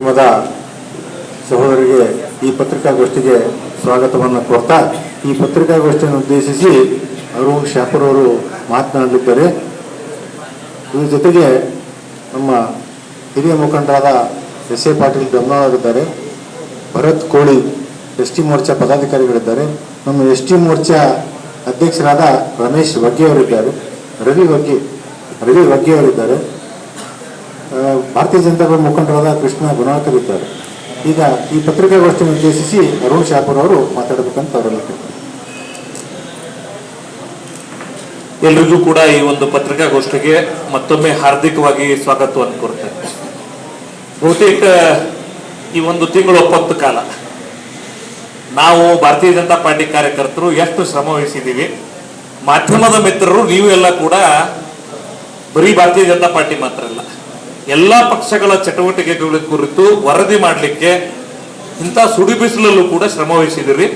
ಮಾಧ್ಯಮದ ಸಹೋದರಿಗೆ ಈ ಪತ್ರಿಕಾಗೋಷ್ಠಿಗೆ ಸ್ವಾಗತವನ್ನು ಕೊಡ್ತಾ ಈ ಪತ್ರಿಕಾಗೋಷ್ಠಿಯನ್ನು ಉದ್ದೇಶಿಸಿ ಅರುಣ್ ಶಾಪುರ್ ಅವರು ಮಾತನಾಡಲಿದ್ದಾರೆ. ಇದರ ಜೊತೆಗೆ ನಮ್ಮ ಹಿರಿಯ ಮುಖಂಡರಾದ ಎಸ್ ಎ ಪಾಟೀಲ್ ಗಮನವಾಗಿದ್ದಾರೆ ಭರತ್ ಕೋಳಿ ಎಸ್ ಟಿ ಮೋರ್ಚಾ ಪದಾಧಿಕಾರಿಗಳಿದ್ದಾರೆ ನಮ್ಮ ಎಸ್ ಟಿ ಮೋರ್ಚಾ ಅಧ್ಯಕ್ಷರಾದ ರಮೇಶ್ ವಗ್ಗಿ ಅವರಿದ್ದಾರೆ ರವಿ ವಗ್ಗಿ ರವಿ ವಗ್ಗಿ ಅವರಿದ್ದಾರೆ. ಆ, ಭಾರತೀಯ ಜನತಾ ಪಕ್ಷ ಮುಖಂಡರಾದ ಕೃಷ್ಣ ಗುಣಾಕರ್ ಇದ್ದಾರೆ. ಈಗ ಈ ಪತ್ರಿಕಾಗೋಷ್ಠಿಯನ್ನು ಉದ್ದೇಶಿಸಿ ಅರುಣ್ ಶಾಪುರ್ ಅವರು ಮಾತಾಡಬೇಕಂತ ಅವರಲ್ಲಿ. ಎಲ್ರಿಗೂ ಕೂಡ ಈ ಒಂದು ಪತ್ರಿಕಾಗೋಷ್ಠಿಗೆ ಮತ್ತೊಮ್ಮೆ ಹಾರ್ದಿಕವಾಗಿ ಸ್ವಾಗತವನ್ನು ಕೊಡ್ತೇನೆ ಬಹುತೇಕ ಈ ಒಂದು ತಿಂಗಳು ಒಪ್ಪತ್ತು ಕಾಲ. ನಾವು ಭಾರತೀಯ ಜನತಾ ಪಾರ್ಟಿ ಕಾರ್ಯಕರ್ತರು ಎಷ್ಟು ಶ್ರಮ ವಹಿಸಿದ್ದೀವಿ, ಮಾಧ್ಯಮದ ಮಿತ್ರರು, ನೀವು ಎಲ್ಲ ಕೂಡ ಬರೀ ಭಾರತೀಯ ಜನತಾ ಪಾರ್ಟಿ ಮಾತ್ರ ಅಲ್ಲ. ಎಲ್ಲ ಪಕ್ಷಗಳ ಚಟುವಟಿಕೆಗಳ ಕುರಿತು ವರದಿ ಮಾಡಲಿಕ್ಕೆ ಇಂಥ ಸುಡುಬಿಸಿಲಲ್ಲೂ ಕೂಡ ಶ್ರಮ ವಹಿಸಿದಿರಿ.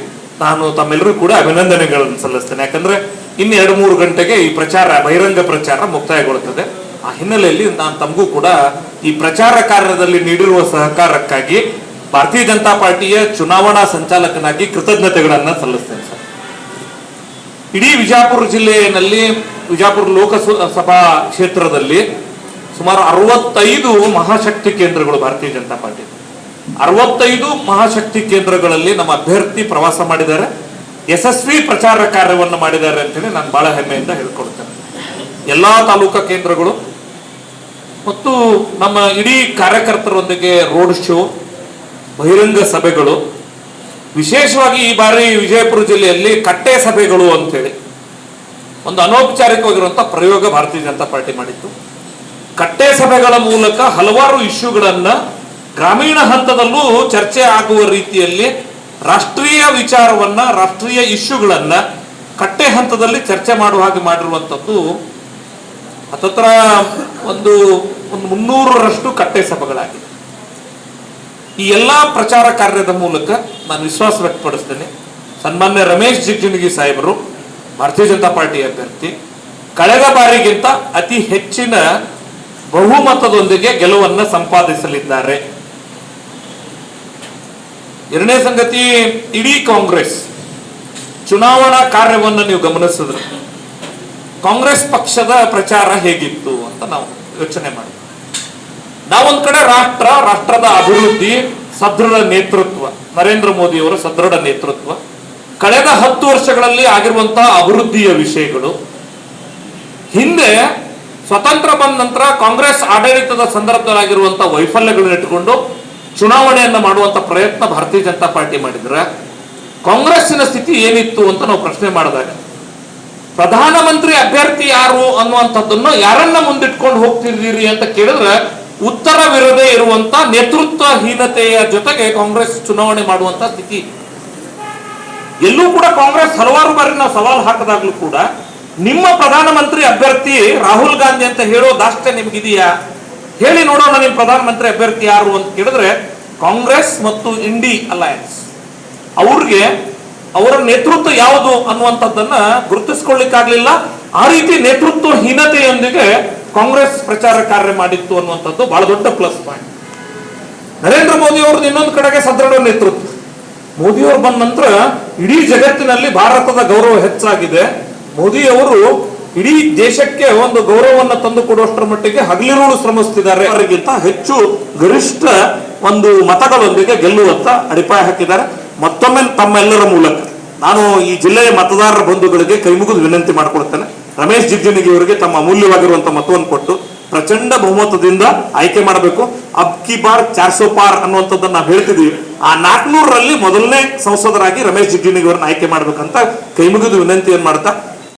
ನಾನು ತಮ್ಮೆಲ್ಲರೂ ಕೂಡ ಅಭಿನಂದನೆಗಳನ್ನು ಸಲ್ಲಿಸ್ತೇನೆ. ಯಾಕಂದ್ರೆ ಇನ್ನು ಎರಡು ಮೂರು ಗಂಟೆಗೆ ಈ ಪ್ರಚಾರ, ಬಹಿರಂಗ ಪ್ರಚಾರ ಮುಕ್ತಾಯಗೊಳ್ಳುತ್ತದೆ. ಆ ಹಿನ್ನೆಲೆಯಲ್ಲಿ ನಾನು ತಮಗೂ ಕೂಡ ಈ ಪ್ರಚಾರ ಕಾರ್ಯದಲ್ಲಿ ನೀಡಿರುವ ಸಹಕಾರಕ್ಕಾಗಿ ಭಾರತೀಯ ಜನತಾ ಪಾರ್ಟಿಯ ಚುನಾವಣಾ ಸಂಚಾಲಕನಾಗಿ ಕೃತಜ್ಞತೆಗಳನ್ನ ಸಲ್ಲಿಸ್ತೇನೆ ಸರ್. ಇಡೀ ವಿಜಾಪುರ ಜಿಲ್ಲೆಯಲ್ಲಿ, ವಿಜಾಪುರ ಲೋಕಸಭಾ ಕ್ಷೇತ್ರದಲ್ಲಿ ಸುಮಾರು ಅರವತ್ತೈದು ಮಹಾಶಕ್ತಿ ಕೇಂದ್ರಗಳು ಭಾರತೀಯ ಜನತಾ ಪಾರ್ಟಿ. ಅರವತ್ತೈದು ಮಹಾಶಕ್ತಿ ಕೇಂದ್ರಗಳಲ್ಲಿ ನಮ್ಮ ಅಭ್ಯರ್ಥಿ ಪ್ರವಾಸ ಮಾಡಿದ್ದಾರೆ. ಯಶಸ್ವಿ ಪ್ರಚಾರ ಕಾರ್ಯವನ್ನು ಮಾಡಿದ್ದಾರೆ ಅಂತೇಳಿ ನಾನು ಬಹಳ ಹೆಮ್ಮೆಯಿಂದ ಹೇಳ್ಕೊಡ್ತೇನೆ ಎಲ್ಲಾ ತಾಲೂಕಾ ಕೇಂದ್ರಗಳು ಮತ್ತು ನಮ್ಮ ಇಡೀ ಕಾರ್ಯಕರ್ತರೊಂದಿಗೆ ರೋಡ್ ಶೋ, ಬಹಿರಂಗ ಸಭೆಗಳು, ವಿಶೇಷವಾಗಿ ಈ ಬಾರಿ ವಿಜಯಪುರ ಜಿಲ್ಲೆಯಲ್ಲಿ ಕಟ್ಟೆ ಸಭೆಗಳು ಅಂತೇಳಿ ಒಂದು ಅನೌಪಚಾರಿಕವಾಗಿರುವಂತಹ ಪ್ರಯೋಗ ಭಾರತೀಯ ಜನತಾ ಪಾರ್ಟಿ ಮಾಡಿತ್ತು. ಕಟ್ಟೆ ಸಭೆಗಳ ಮೂಲಕ ಹಲವಾರು ಇಶ್ಯೂಗಳನ್ನ ಗ್ರಾಮೀಣ ಹಂತದಲ್ಲೂ ಚರ್ಚೆ ಆಗುವ ರೀತಿಯಲ್ಲಿ ರಾಷ್ಟ್ರೀಯ ವಿಚಾರವನ್ನ, ರಾಷ್ಟ್ರೀಯ ಇಶ್ಯೂಗಳನ್ನ ಕಟ್ಟೆ ಹಂತದಲ್ಲಿ ಚರ್ಚೆ ಮಾಡುವ ಹಾಗೆ ಮಾಡಿರುವಂಥದ್ದು ಹತ್ತತ್ರ ಒಂದು ಒಂದು ಮುನ್ನೂರರಷ್ಟು ಕಟ್ಟೆ ಸಭೆಗಳಾಗಿದೆ ಈ ಎಲ್ಲ ಪ್ರಚಾರ ಕಾರ್ಯದ ಮೂಲಕ ನಾನು ವಿಶ್ವಾಸ ವ್ಯಕ್ತಪಡಿಸ್ತೇನೆ. ಸನ್ಮಾನ್ಯ ರಮೇಶ್ ಜಿಗ್ಜಿಣಗಿ ಸಾಹೇಬರು, ಭಾರತೀಯ ಜನತಾ ಪಾರ್ಟಿ ಅಭ್ಯರ್ಥಿ, ಕಳೆದ ಬಾರಿಗಿಂತ ಅತಿ ಹೆಚ್ಚಿನ ಬಹುಮತದೊಂದಿಗೆ ಗೆಲುವನ್ನ ಸಂಪಾದಿಸಲಿದ್ದಾರೆ. ಎರಡನೇ ಸಂಗತಿ, ಇಡೀ ಕಾಂಗ್ರೆಸ್ ಚುನಾವಣಾ ಕಾರ್ಯವನ್ನು ನೀವು ಗಮನಿಸಿದ್ರೆ, ಕಾಂಗ್ರೆಸ್ ಪಕ್ಷದ ಪ್ರಚಾರ ಹೇಗಿತ್ತು ಅಂತ ನಾವು ಯೋಚನೆ ಮಾಡಿ ನಾವೊಂದ್ ಕಡೆ ರಾಷ್ಟ್ರ, ರಾಷ್ಟ್ರದ ಅಭಿವೃದ್ಧಿ, ಸದೃಢ ನೇತೃತ್ವ, ನರೇಂದ್ರ ಮೋದಿ ಅವರ ಸದೃಢ ನೇತೃತ್ವ, ಕಳೆದ ಹತ್ತು ವರ್ಷಗಳಲ್ಲಿ ಆಗಿರುವಂತಹ ಅಭಿವೃದ್ಧಿಯ ವಿಷಯಗಳು, ಹಿಂದೆ ಸ್ವತಂತ್ರ ಬಂದ ನಂತರ ಕಾಂಗ್ರೆಸ್ ಆಡಳಿತದ ಸಂದರ್ಭದಲ್ಲಾಗಿರುವಂತಹ ವೈಫಲ್ಯಗಳನ್ನ ಇಟ್ಟುಕೊಂಡು ಚುನಾವಣೆಯನ್ನು ಮಾಡುವಂತ ಪ್ರಯತ್ನ ಭಾರತೀಯ ಜನತಾ ಪಾರ್ಟಿ ಮಾಡಿದ್ರೆ ಕಾಂಗ್ರೆಸ್ಸಿನ ಸ್ಥಿತಿ ಏನಿತ್ತು ಅಂತ ನಾವು ಪ್ರಶ್ನೆ ಮಾಡಿದಾಗ ಪ್ರಧಾನಮಂತ್ರಿ ಅಭ್ಯರ್ಥಿ ಯಾರು ಅನ್ನುವಂಥದ್ದನ್ನು ಯಾರನ್ನ ಮುಂದಿಟ್ಕೊಂಡು ಹೋಗ್ತಿದ್ದೀರಿ ಅಂತ ಕೇಳಿದ್ರೆ ಉತ್ತರವಿರದೇ ಇರುವಂತ ನೇತೃತ್ವಹೀನತೆಯ ಜೊತೆಗೆ ಕಾಂಗ್ರೆಸ್ ಚುನಾವಣೆ ಮಾಡುವಂತ ಸ್ಥಿತಿ. ಎಲ್ಲೂ ಕೂಡ ಕಾಂಗ್ರೆಸ್ ಹಲವಾರು ಬಾರಿ ನಾವು ಸವಾಲು ಹಾಕದಾಗ್ಲೂ ಕೂಡ ನಿಮ್ಮ ಪ್ರಧಾನಮಂತ್ರಿ ಅಭ್ಯರ್ಥಿ ರಾಹುಲ್ ಗಾಂಧಿ ಅಂತ ಹೇಳೋ ದಾಷ್ಟ್ಯ ನಿಮ್ಗಿದೆಯಾ? ಹೇಳಿ ನೋಡೋಣ ನಿಮ್ ಪ್ರಧಾನಮಂತ್ರಿ ಅಭ್ಯರ್ಥಿ ಯಾರು ಅಂತ ಕೇಳಿದ್ರೆ ಕಾಂಗ್ರೆಸ್ ಮತ್ತು ಇಂಡಿ ಅಲಯನ್ಸ್. ಅವ್ರಿಗೆ ಅವರ ನೇತೃತ್ವ ಯಾವುದು ಅನ್ನುವಂಥದ್ದನ್ನ ಗುರುತಿಸ್ಕೊಳ್ಳಿಕ್ಕಾಗ್ಲಿಲ್ಲ. ಆ ರೀತಿ ನೇತೃತ್ವ ಹೀನತೆಯೊಂದಿಗೆ ಕಾಂಗ್ರೆಸ್ ಪ್ರಚಾರ ಕಾರ್ಯ ಮಾಡಿತ್ತು ಅನ್ನುವಂಥದ್ದು ಬಹಳ ದೊಡ್ಡ ಪ್ಲಸ್ ಪಾಯಿಂಟ್. ನರೇಂದ್ರ ಮೋದಿ ಅವ್ರದ್ದು ಇನ್ನೊಂದು ಕಡೆಗೆ ಸದೃಢ ನೇತೃತ್ವ. ಮೋದಿ ಅವರು ಬಂದ ನಂತರ ಇಡೀ ಜಗತ್ತಿನಲ್ಲಿ ಭಾರತದ ಗೌರವ ಹೆಚ್ಚಾಗಿದೆ. ಮೋದಿ ಅವರು ಇಡೀ ದೇಶಕ್ಕೆ ಒಂದು ಗೌರವವನ್ನು ತಂದು ಕೊಡುವಷ್ಟರ ಮಟ್ಟಿಗೆ ಹಗಲಿರುಳು ಶ್ರಮಿಸ್ತಿದ್ದಾರೆ. ಅವರಿಗಿಂತ ಹೆಚ್ಚು ಗರಿಷ್ಠ ಒಂದು ಮತಗಳೊಂದಿಗೆ ಗೆಲ್ಲುವಂತ ಅಡಿಪಾಯ ಹಾಕಿದ್ದಾರೆ. ಮತ್ತೊಮ್ಮೆ ತಮ್ಮೆಲ್ಲರ ಮೂಲಕ ನಾನು ಈ ಜಿಲ್ಲೆಯ ಮತದಾರರ ಬಂಧುಗಳಿಗೆ ಕೈ ಮುಗಿದು ವಿನಂತಿ ಮಾಡಿಕೊಡ್ತೇನೆ ರಮೇಶ್ ಜಿಗ್ಜಿನಿಗಿ ಅವರಿಗೆ ತಮ್ಮ ಅಮೂಲ್ಯವಾಗಿರುವಂತಹ ಮತವನ್ನು ಕೊಟ್ಟು ಪ್ರಚಂಡ ಬಹುಮತದಿಂದ ಆಯ್ಕೆ ಮಾಡಬೇಕು. ಅಬ್ ಕಿ ಬಾರ್ ಚಾರ್ಸೋ ಪಾರ್ ಅನ್ನುವಂಥದ್ದನ್ನ ನಾವು ಹೇಳ್ತಿದ್ದೀವಿ ಆ ನಾಲ್ಕುನೂರರಲ್ಲಿ ಮೊದಲನೇ ಸಂಸದರಾಗಿ ರಮೇಶ್ ಜಿಗ್ಜಿನಿಗಿ ಅವರನ್ನ ಆಯ್ಕೆ ಮಾಡಬೇಕಂತ ಕೈ ಮುಗಿದು ವಿನಂತಿಯನ್ನು ಮಾಡ್ತಾ